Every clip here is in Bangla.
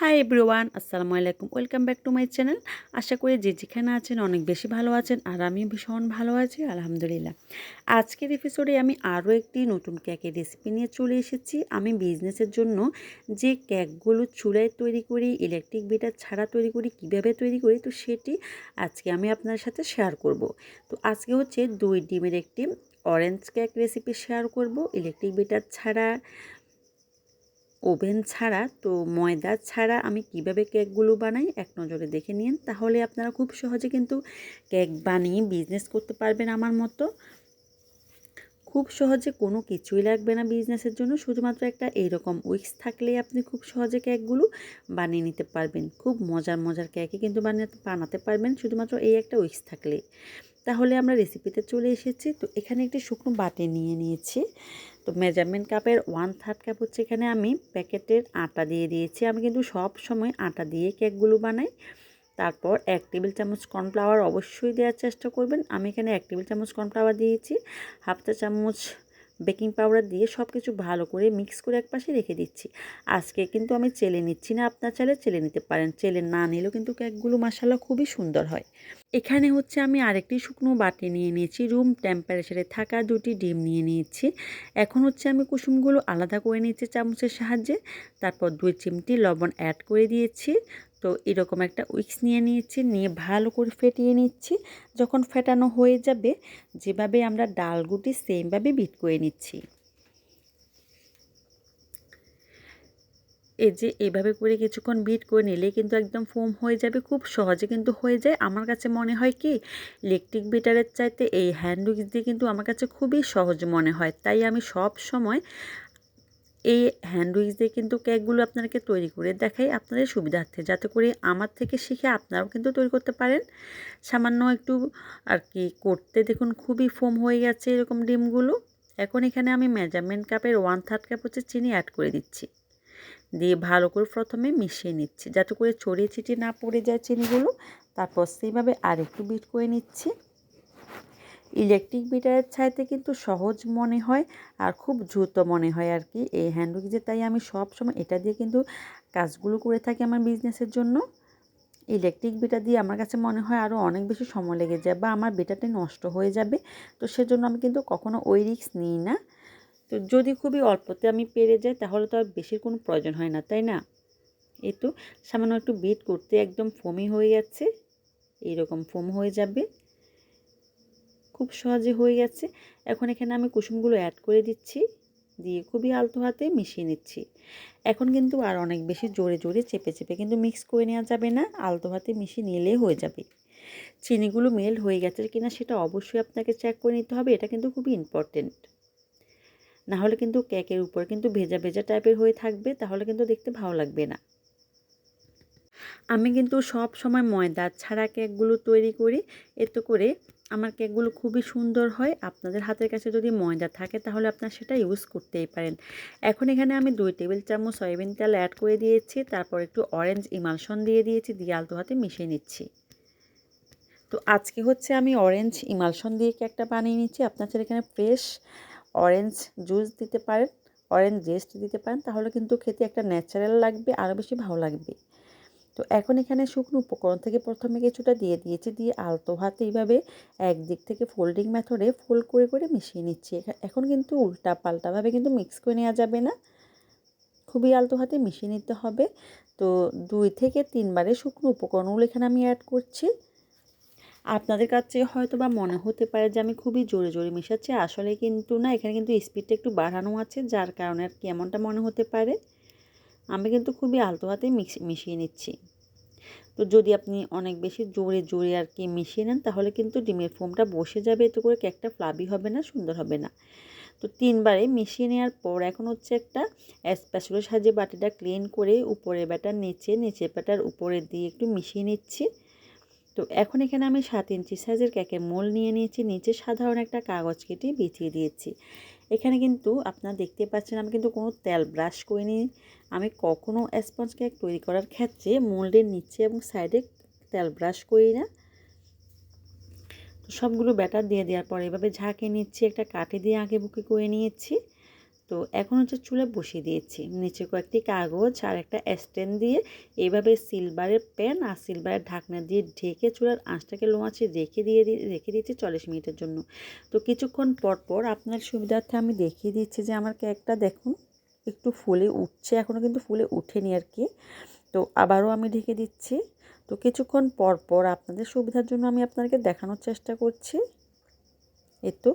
হাই এভরিওয়ান আসসালামু আলাইকুম। Welcome back to my channel আশা করি যে যেখানে আছেন অনেক বেশি ভালো আছেন আর আমি ভীষণ ভালো আছি, আলহামদুলিল্লাহ। আজকের এপিসোডে আমি আরও একটি নতুন কেকের রেসিপি নিয়ে চলে এসেছি। আমি বিজনেসের জন্য যে কেকগুলো চুলায় তৈরি করি ইলেকট্রিক বিটার ছাড়া তৈরি করি, কীভাবে তৈরি করি, তো সেটি আজকে আমি আপনার সাথে শেয়ার করব। তো আজকে হচ্ছে দুই ডিমের একটি অরেঞ্জ কেক রেসিপি শেয়ার করব। ইলেকট্রিক বিটার ছাড়া ওভেন ছাড়া, তো ময়দা ছাড়া আমি কীভাবে কেকগুলো বানাই এক নজরে দেখে নিন। তাহলে আপনারা খুব সহজে কিন্তু কেক বানিয়ে বিজনেস করতে পারবেন আমার মতো। খুব সহজে কোনো কিছুই লাগবে না বিজনেসের জন্য, শুধুমাত্র একটা এইরকম উইক্স থাকলেই আপনি খুব সহজে কেকগুলো বানিয়ে নিতে পারবেন। খুব মজার মজার কেকই কিন্তু বানিয়ে বানাতে পারবেন, শুধুমাত্র এই একটা উইক্স থাকলে তাহলে আমরা রেসিপিতে চলে এসেছি। তো এখানে একটি শুকনো বাটি নিয়ে নিয়েছি। তো মেজারমেন্ট কাপের ওয়ান থার্ড কাপ হচ্ছে এখানে আমি প্যাকেটের আটা দিয়ে দিয়েছি। আমি কিন্তু সব সময় আটা দিয়ে কেকগুলো বানাই। তারপর এক টেবিল চামচ কর্নফ্লাওয়ার অবশ্যই দেওয়ার চেষ্টা করবেন। আমি এখানে এক টেবিল চামচ কর্নফ্লাওয়ার দিয়েছি। হাফ চা চামচ বেকিং পাউডার দিয়ে সব কিছু ভালো করে মিক্স করে এক পাশে রেখে দিচ্ছি। আজকে কিন্তু আমি চেলে নিচ্ছি না, আপনার চাইলে চেলে নিতে পারেন। চেলে না নিলেও কিন্তু কেকগুলো মশালা খুবই সুন্দর হয়। এখানে হচ্ছে আমি আরেকটি শুকনো বাটি নিয়ে নিয়েছি, রুম টেম্পারেচারে থাকা দুটি ডিম নিয়ে নিয়েছি। এখন হচ্ছে আমি কুসুমগুলো আলাদা করে নিয়েছি চামচের সাহায্যে। তারপর দুই চিমটি লবণ অ্যাড করে দিয়েছি। তো এরকম একটা উইক্স নিয়ে নিয়েছি, নিয়ে ভালো করে ফেটিয়ে নিচ্ছি। যখন ফেটানো হয়ে যাবে, যেভাবে আমরা ডালগুটি সেমভাবে বিট করে নিচ্ছি। এই যে এভাবে করে কিছুক্ষণ বিট করে নিলে কিন্তু একদম ফোম হয়ে যাবে, খুব সহজে কিন্তু হয়ে যায়। আমার কাছে মনে হয় কি, ইলেকট্রিক বিটারের চাইতে এই হ্যান্ড উইক্স দিয়ে কিন্তু আমার কাছে খুবই সহজ মনে হয়। তাই আমি সব সময় এই হ্যান্ড উইক্স দিয়ে কিন্তু কেকগুলো আপনাদেরকে তৈরি করে দেখাই আপনাদের সুবিধার্থে। যাতে করে আমার থেকে শিখে আপনারাও কিন্তু তৈরি করতে পারেন। সামান্য একটু আর কি করতে দেখুন, খুবই ফোম হয়ে গেছে এরকম ডিমগুলো। এখন এখানে আমি মেজারমেন্ট কাপের ওয়ান থার্ড কাপ হচ্ছে চিনি অ্যাড করে দিচ্ছি। দিয়ে ভালো করে প্রথমে মিশিয়ে নিচ্ছি। যাতে করে ছড়িয়ে ছিটিয়ে না পড়ে যায় চিনিগুলো। তারপর সেইভাবে আর একটু বিট করে নিচ্ছি। ইলেকট্রিক বিটারের ছাইতে কিন্তু সহজ মনে হয় আর খুব দ্রুত মনে হয় আর কি এই হ্যান্ড যে তাই আমি সব সময় এটা দিয়ে কিন্তু কাজগুলো করে থাকি আমার বিজনেসের জন্য। ইলেকট্রিক বিটা দিয়ে আমার কাছে মনে হয় আরও অনেক বেশি সময় লেগে যায় বা আমার বিটাটা নষ্ট হয়ে যাবে। তো সেজন্য আমি কিন্তু কখনো ওই রিক্স নিই না। তো যদি খুবই অল্পতে আমি পেরে যাই তাহলে তো আর বেশির কোনো প্রয়োজন হয় না, তাই না? এই তো সামান্য একটু বিট করতে একদম ফোমি হয়ে যাচ্ছে, এইরকম ফোম হয়ে যাবে। খুব সহজে হয়ে গেছে। এখন এখানে আমি কুসুমগুলো অ্যাড করে দিচ্ছি, দিয়ে খুবই আলতো হাতে মিশিয়ে নিচ্ছি। এখন কিন্তু আর অনেক বেশি জোরে জোরে চেপে চেপে কিন্তু মিক্স করে নেওয়া যাবে না, আলতো হাতে মিশিয়ে নিলে হয়ে যাবে। চিনিগুলো মেল্ট হয়ে গেছে কিনা সেটা অবশ্যই আপনাকে চেক করে নিতে হবে, এটা কিন্তু খুবই ইম্পর্টেন্ট না হলে কিন্তু কেকের উপর কিন্তু ভেজা ভেজা টাইপের হয়ে থাকবে, তাহলে কিন্তু দেখতে ভালো লাগবে না। আমি কিন্তু সব সময় ময়দা ছাড়া কেকগুলো তৈরি করি। এতে করে আমার কেকগুলো খুবই সুন্দর হয়। আপনাদের হাতের কাছে যদি ময়দা থাকে তাহলে আপনার সেটা ইউজ করতেই পারেন। এখন এখানে আমি দুই টেবিল চামচ সয়াবিন তেল অ্যাড করে দিয়েছি। তারপর একটু অরেঞ্জ ইমালশন দিয়ে দিয়েছি, দিয়ে আলতো হাতে মিশিয়ে নিচ্ছি। তো আজকে হচ্ছে আমি অরেঞ্জ ইমালশন দিয়ে কেকটা বানিয়ে নিচ্ছি। আপনার ছেলে এখানে ফ্রেশ অরেঞ্জ জুস দিতে পারেন অরেঞ্জ জেস্ট দিতে পারেন। তাহলে কিন্তু খেতে একটা ন্যাচারাল লাগবে, আরও বেশি ভালো লাগবে। তো এখন এখানে শুকনো উপকরণ থেকে প্রথমে কিছুটা দিয়ে দিয়েছি, দিয়ে আলতো হাতে এইভাবে একদিক থেকে ফোল্ডিং মেথডে ফোল্ড করে করে মিশিয়ে নিচ্ছি। এখন কিন্তু উল্টা পাল্টাভাবে কিন্তু মিক্স করে নেওয়া যাবে না। খুবই আলতো হাতে মিশিয়ে নিতে হবে। তো দুই থেকে তিনবারে শুকনো উপকরণগুলো এখানে আমি অ্যাড করছি। আপনাদের কাছে হয়তো বা মনে হতে পারে যে আমি খুবই জোরে জোরে মেশাচ্ছি। আসলে কিন্তু না, এখানে কিন্তু স্পিডটা একটু বাড়ানো আছে, যার কারণে আর কি এমনটা মনে হতে পারে। আমি কিন্তু খুবই আলতো হাতে মিশিয়ে নিচ্ছি। তো যদি আপনি অনেক বেশি জোরে জোরে আর কি মিশিয়ে নেন, তাহলে কিন্তু ডিমের ফোমটা বসে যাবে, এতে করে কেকটা ফ্লাবি হবে না, সুন্দর হবে না। তো তিনবারে মিশিয়ে নেওয়ার পর এখন হচ্ছে একটা স্প্যাচুলার সাহায্যে বাটিটা ক্লিন করে উপরে ব্যাটার নিচে নিচে ব্যাটার উপরে দিয়ে একটু মিশিয়ে নিচ্ছি। তো এখন এখানে আমি সাত ইঞ্চি সাইজের কেকের মোল নিয়ে নিয়েছি, নিচে সাধারণ একটা কাগজ কেটে বিছিয়ে দিয়েছি। এখানে কিন্তু আপনারা দেখতে পাচ্ছেন আমি কিন্তু কোনো তেল ব্রাশ করিনি। আমি কখনও স্পঞ্জ কেক তৈরি করার ক্ষেত্রে মোল্ডের নিচে এবং সাইডে তেল ব্রাশ করি না। সবগুলো ব্যাটার দিয়ে দেওয়ার পরে এভাবে ঝাঁকে নিচ্ছি, একটা কাঠি দিয়ে আগে বুকে করে নিয়েছি। তো এখন হচ্ছে চুলে বসিয়ে দিয়েছি। নিচে কয়েকটি কাগজ আর একটা স্ট্যান্ড দিয়ে এইভাবে সিলভারের প্যান আর সিলভারের ঢাকনা দিয়ে ঢেকে চুলার আঁচটাকে লো রেখে দিয়ে রেখে দিয়েছি চল্লিশ মিনিটের জন্য। তো কিছুক্ষণ পর পর আপনার সুবিধার্থে আমি দেখিয়ে দিচ্ছি যে আমার কেকটা দেখুন, একটু ফুলে উঠছে এখনও কিন্তু ফুলে উঠেনি আর কি। তো আবারও আমি ঢেকে দিচ্ছি। তো কিছুক্ষণ পর পর আপনাদের সুবিধার জন্য আমি আপনাকে দেখানোর চেষ্টা করছি। একটু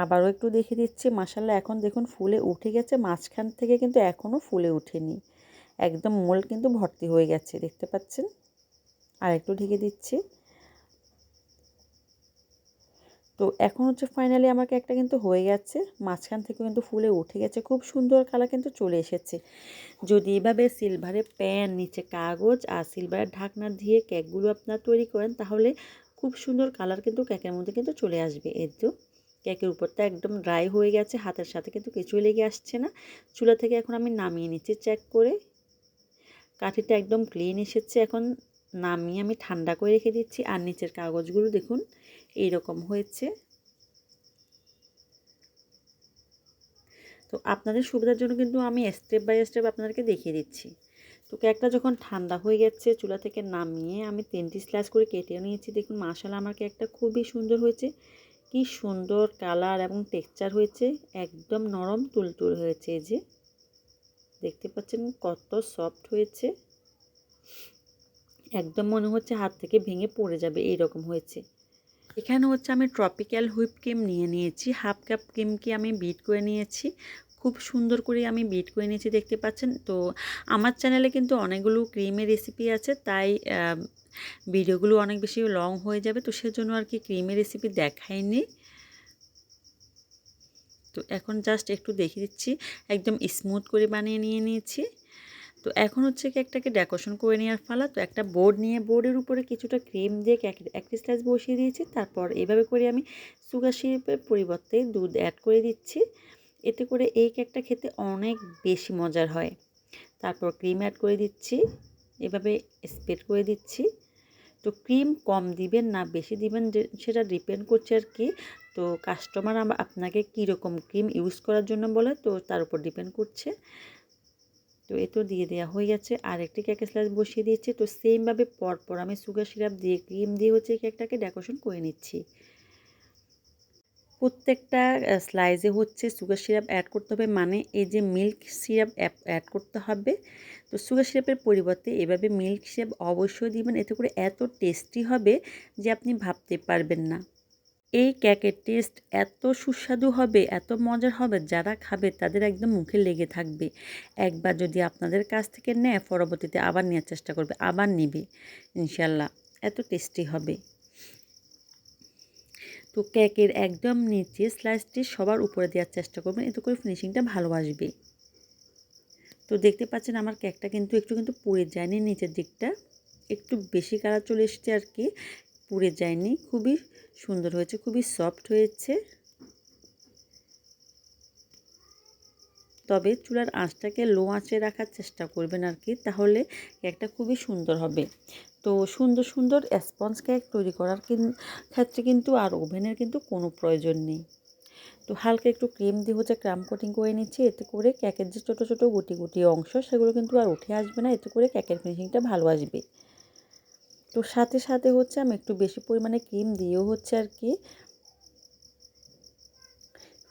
আবারও একটু দেখে দিচ্ছি মাসাল্লাহ এখন দেখুন ফুলে উঠে গেছে, মাঝখান থেকে কিন্তু এখনও ফুলে ওঠেনি। একদম মোল কিন্তু ভর্তি হয়ে গেছে, দেখতে পাচ্ছেন? আর একটু ঢেকে দিচ্ছি। তো এখন হচ্ছে ফাইনালি আমাকে একটা কিন্তু হয়ে গেছে, মাঝখান থেকে কিন্তু ফুলে উঠে গেছে, খুব সুন্দর কালার কিন্তু চলে এসেছে। যদি এভাবে সিলভারের প্যান নিচে কাগজ আর সিলভারের ঢাকনা দিয়ে কেকগুলো আপনারা তৈরি করেন, তাহলে খুব সুন্দর কালার কিন্তু কেকের মধ্যে কিন্তু চলে আসবে এর তো। কেকের উপরটা একদম ড্রাই হয়ে গেছে, হাতের সাথে কিন্তু কিছুই লেগে আসছে না। চুলা থেকে এখন আমি নামিয়ে নিচ্ছি চেক করে। কাঠিটা একদম ক্লিন এসেছে, এখন নামিয়ে আমি ঠান্ডা করে রেখে দিচ্ছি। আর নিচের কাগজগুলো দেখুন, এইরকম হয়েছে। তো আপনাদের সুবিধার জন্য কিন্তু আমি স্টেপ বাই স্টেপ আপনাদেরকে দেখিয়ে দিচ্ছি। তো কেকটা যখন ঠান্ডা হয়ে গেছে, চুলা থেকে নামিয়ে আমি তিনটি স্ল্যাশ করে কেটে নিয়েছি। দেখুন মাসালা আমার কেকটা খুবই সুন্দর হয়েছে। কি সুন্দর কালার এবং টেক্সচার হয়েছে, একদম নরম তুলতুল হয়েছে এই যে। দেখতে পাচ্ছেন কত সফট হয়েছে। একদম মনে হচ্ছে হাত থেকে ভেঙে পড়ে যাবে এই রকম হয়েছে। এখানে হচ্ছে আমি ট্রপিক্যাল হুইপ ক্রিম নিয়ে নিয়েছি হাফ কাপ ক্রিমকে আমি বিট করে নিয়েছি। খুব সুন্দর করে আমি বিট করে নিয়েছি, দেখতে পাচ্ছেন? তো আমার চ্যানেলে কিন্তু অনেকগুলো ক্রিমের রেসিপি আছে, তাই ভিডিওগুলো অনেক বেশি লং হয়ে যাবে, তো সেজন্য আর কি ক্রিমের রেসিপি দেখাইনি। তো এখন জাস্ট একটু দেখিয়ে দিচ্ছি, একদম স্মুথ করে বানিয়ে নিয়ে নিয়েছি। তো এখন হচ্ছে কেকটাকে ডেকোরেশন করে নেওয়ার ফালা তো একটা বোর্ড নিয়ে বোর্ডের উপরে কিছুটা ক্রিম দিয়ে একটি স্লাইস বসিয়ে দিয়েছি, তারপর এভাবে করে আমি সুগার সিরাপের পরিবর্তে দুধ অ্যাড করে দিচ্ছি। এতে করে এই কেকটা খেতে অনেক বেশি মজার হয়। তারপর ক্রিম অ্যাড করে দিচ্ছি, এভাবে স্প্রেড করে দিচ্ছি। তো ক্রিম কম দিবেন না, বেশি দিবেন সেটা ডিপেন্ড করছে আর কি। তো কাস্টমার আপনাকে কীরকম ক্রিম ইউজ করার জন্য বলে, তো তার উপর ডিপেন্ড করছে। তো এ তো দিয়ে দেওয়া হয়ে গেছে। আর একটি কেকের স্লাইস বসিয়ে দিয়েছি। তো সেমভাবে পরপর আমি সুগার সিরাপ দিয়ে ক্রিম দিয়ে হচ্ছে কেকটাকে ডেকোরেশন করে নিচ্ছি। প্রত্যেকটা স্লাইসে হচ্ছে সুগার সিরাপ অ্যাড করতে হবে। মানে এই যে মিল্ক সিরাপ অ্যাড করতে হবে। তো সুগার সিরাপের পরিবর্তে এভাবে মিল্ক সিরাপ অবশ্যই দিবেন। এতে করে এত টেস্টি হবে যে আপনি ভাবতে পারবেন না। এই কেকের টেস্ট এত সুস্বাদু হবে, এত মজার হবে, যারা খাবে তাদের একদম মুখে লেগে থাকবে। একবার যদি আপনাদের কাছ থেকে নেয়, পরবর্তীতে আবার নেওয়ার চেষ্টা করবে, আবার নেবে। ইনশাল্লাহ এত টেস্টি হবে। তো কেকের একদম নিচে স্লাইসটি সবার উপরে দেওয়ার চেষ্টা করবেন এতে করে ফিনিশিংটা ভালো আসবে। তো দেখতে পাচ্ছেন আমার কেকটা কিন্তু একটু কিন্তু পুড়ে যায়নি নিচের দিকটা। একটু বেশি কালার চলে এসছে আর কি, পুড়ে যায়নি। খুবই সুন্দর হয়েছে, খুবই সফট হয়েছে। তবে চুলার আঁচটাকে লো আঁচে রাখার চেষ্টা করবেন আর কি, তাহলে কেকটা খুবই সুন্দর হবে। তো সুন্দর সুন্দর স্পঞ্জ কেক তৈরি করার ক্ষেত্রে কিন্তু আর ওভেনের কিন্তু কোনো প্রয়োজন নেই। তো হালকা একটু ক্রিম দিয়ে হচ্ছে ক্রাম কোটিং করে নিচ্ছি, এতে করে কেকের যে ছোটো ছোটো গুটি গুটি অংশ, সেগুলো কিন্তু আর উঠে আসবে না, এতে করে কেকের ফিনিশিংটা ভালো আসবে। তো সাথে সাথে হচ্ছে আমি একটু বেশি পরিমাণে ক্রিম দিয়েও হচ্ছে আর কি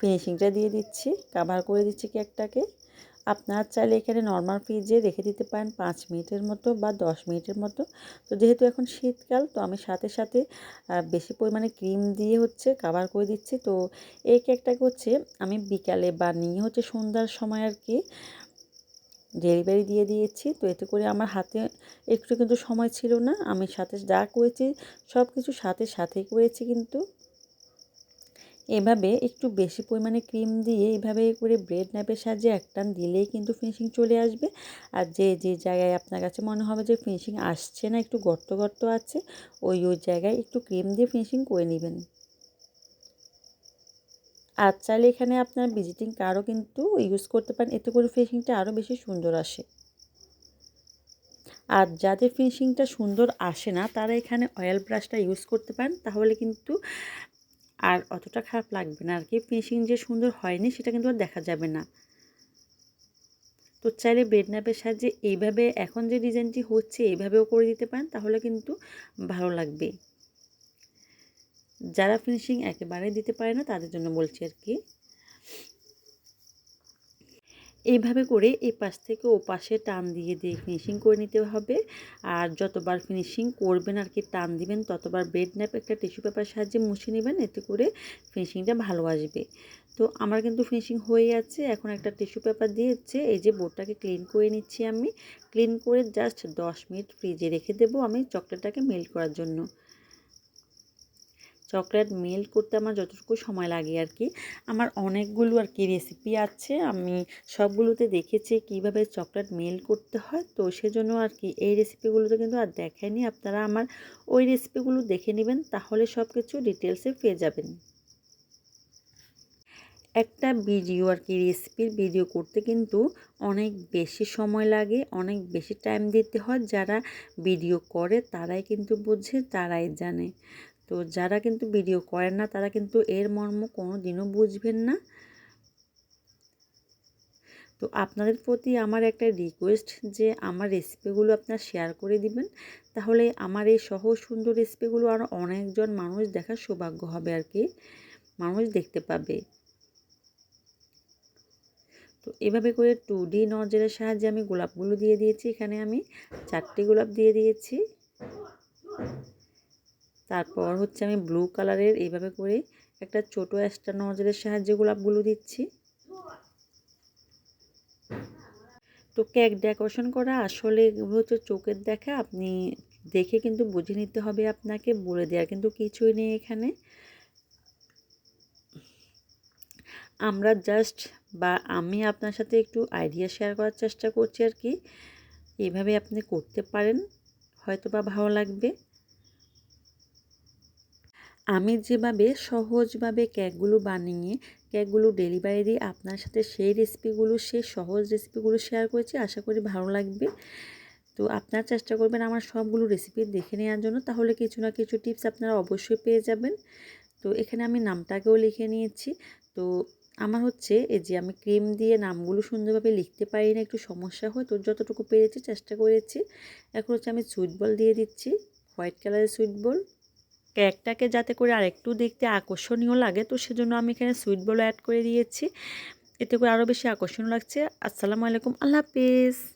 ফিনিশিংটা দিয়ে দিচ্ছি। কাভার করে দিচ্ছি কেকটাকে আপনার চাইলে এখানে নর্মাল ফ্রিজে রেখে দিতে পারেন পাঁচ মিনিটের মতো বা দশ মিনিটের মতো। তো যেহেতু এখন শীতকাল, তো আমি সাথে সাথে বেশি পরিমাণে ক্রিম দিয়ে হচ্ছে কাভার করে দিচ্ছি। তো এই কেকটাকে হচ্ছে আমি বিকালে বা নিয়ে হচ্ছে সন্ধ্যার সময় আর কি ডেলিভারি দিয়ে দিয়েছি। তো এতে করে আমার হাতে একটু কিন্তু সময় ছিল না। আমি সাথে যা করেছি সব কিছু সাথে সাথেই করেছি কিন্তু। এভাবে একটু বেশি পরিমাণে ক্রিম দিয়ে এভাবে করে ব্রেড ন্যাপের সাহায্যে একটান দিলেই কিন্তু ফিনিশিং চলে আসবে। আর যে যে জায়গায় আপনার কাছে মনে হবে যে ফিনিশিং আসছে না, একটু গর্ত গর্ত আছে, ওই ওই জায়গায় একটু ক্রিম দিয়ে ফিনিশিং করে নেবেন। আর চাইলে এখানে আপনার ভিজিটিং কার্ডও কিন্তু ইউজ করতে পারেন, এতে করে ফিনিশিংটা আরও বেশি সুন্দর আসে। আর যাদের ফিনিশিংটা সুন্দর আসে না, তারা এখানে অয়েল ব্রাশটা ইউজ করতে পারেন, তাহলে কিন্তু আর অতটা খারাপ লাগবে না আর কি ফিনিশিং যে সুন্দর হয়নি, সেটা কিন্তু আর দেখা যাবে না। তো চাইলে ব্রেড ন্যাপের সাহায্যে এইভাবে এখন যে ডিজাইনটি হচ্ছে, এইভাবেও করে দিতে পারেন, তাহলে কিন্তু ভালো লাগবে। যারা ফিনিশিং একেবারে দিতে পারে না, তাদের জন্য বলছি আর কি এইভাবে করে এই পাশ থেকে ও পাশে টান দিয়ে দিয়ে ফিনিশিং করে নিতে হবে। আর যতবার ফিনিশিং করবেন আর কি টান দিবেন, ততবার বেড ন্যাপ একটা টিস্যু পেপার সাহায্যে মুছে নেবেন, এতে করে ফিনিশিংটা ভালো আসবে। তো আমার কিন্তু ফিনিশিং হয়ে যাচ্ছে এখন একটা টিস্যু পেপার দিয়েছে, এই যে বোর্ডটাকে ক্লিন করে নিচ্ছি আমি। ক্লিন করে জাস্ট দশ মিনিট ফ্রিজে রেখে দেবো আমি চকলেটটাকে মেল্ট করার জন্য। চকলেট মেল্ট করতে আমার যতটুকু সময় লাগে আর কি। আমার অনেকগুলো আর কি রেসিপি আছে, আমি সবগুলোতে দেখেছি কীভাবে চকলেট মেল্ট করতে হয়, তো সেজন্য আর কি এই রেসিপিগুলোতে কিন্তু আর দেখেনি। আপনারা আমার ওই রেসিপিগুলো দেখে নেবেন, তাহলে সব কিছু ডিটেলসে পেয়ে যাবেন। একটা ভিডিও আর কি রেসিপির ভিডিও করতে কিন্তু অনেক বেশি সময় লাগে, অনেক বেশি টাইম দিতে হয়। যারা ভিডিও করে তারাই কিন্তু বুঝে, তারাই জানে। তো যারা কিন্তু ভিডিও করেন না, তারা কিন্তু এর মর্ম কোনো দিনও বুঝবেন না। তো আপনাদের প্রতি আমার একটা রিকোয়েস্ট যে আমার রেসিপিগুলো আপনার শেয়ার করে দিবেন, তাহলে আমার এই সহজ সুন্দর রেসিপিগুলো আরও অনেকজন মানুষ দেখার সৌভাগ্য হবে আর কি, মানুষ দেখতে পাবে। তো এভাবে করে টু ডি নজরের সাহায্যে আমি গোলাপগুলো দিয়ে দিয়েছি, এখানে আমি চারটি গোলাপ দিয়ে দিয়েছি। তারপর হচ্ছে আমি ব্লু কালারের এইভাবে করে একটা ছোটো এক্সট্রা নজরের সাহায্যে গোলাপগুলো দিচ্ছি। তো কেক ডেকোরেশন করা, আসলে এগুলো হচ্ছে চোখের দেখা, আপনি দেখে কিন্তু বুঝে নিতে হবে আপনাকে, বলে দেওয়ার কিন্তু কিছুই নেই এখানে। আমরা জাস্ট বা আমি আপনার সাথে একটু আইডিয়া শেয়ার করার চেষ্টা করছি আর কি। এভাবে আপনি করতে পারেন হয়তো বা ভালো লাগবে। আমি যেভাবে সহজভাবে কেকগুলো বানিয়ে, কেকগুলো ডেলিভারি দিয়ে আপনার সাথে সেই রেসিপিগুলো সেই সহজ রেসিপিগুলো শেয়ার করেছি, আশা করি ভালো লাগবে। তো আপনার চেষ্টা করবেন আমার সবগুলো রেসিপি দেখে নেওয়ার জন্য। তাহলে কিছু না কিছু টিপস আপনারা অবশ্যই পেয়ে যাবেন। তো এখানে আমি নামটাকেও লিখে নিয়েছি। তো আমার হচ্ছে এই যে আমি ক্রিম দিয়ে নামগুলো সুন্দরভাবে লিখতে পারি না, একটু সমস্যা হয়, তো যতটুকু পেরেছি চেষ্টা করেছি। এখন হচ্ছে আমি সুইট বল দিয়ে দিচ্ছি হোয়াইট কালারের সুইট বল কেকটাকে যাতে করে আর একটু দেখতে আকর্ষণীয় লাগে, তো সেজন্য আমি এখানে সুইট বলো অ্যাড করে দিয়েছি। এতে করে আরও বেশি আকর্ষণীয় লাগছে। আসসালামু আলাইকুম। আল্লাহ হাফিজ।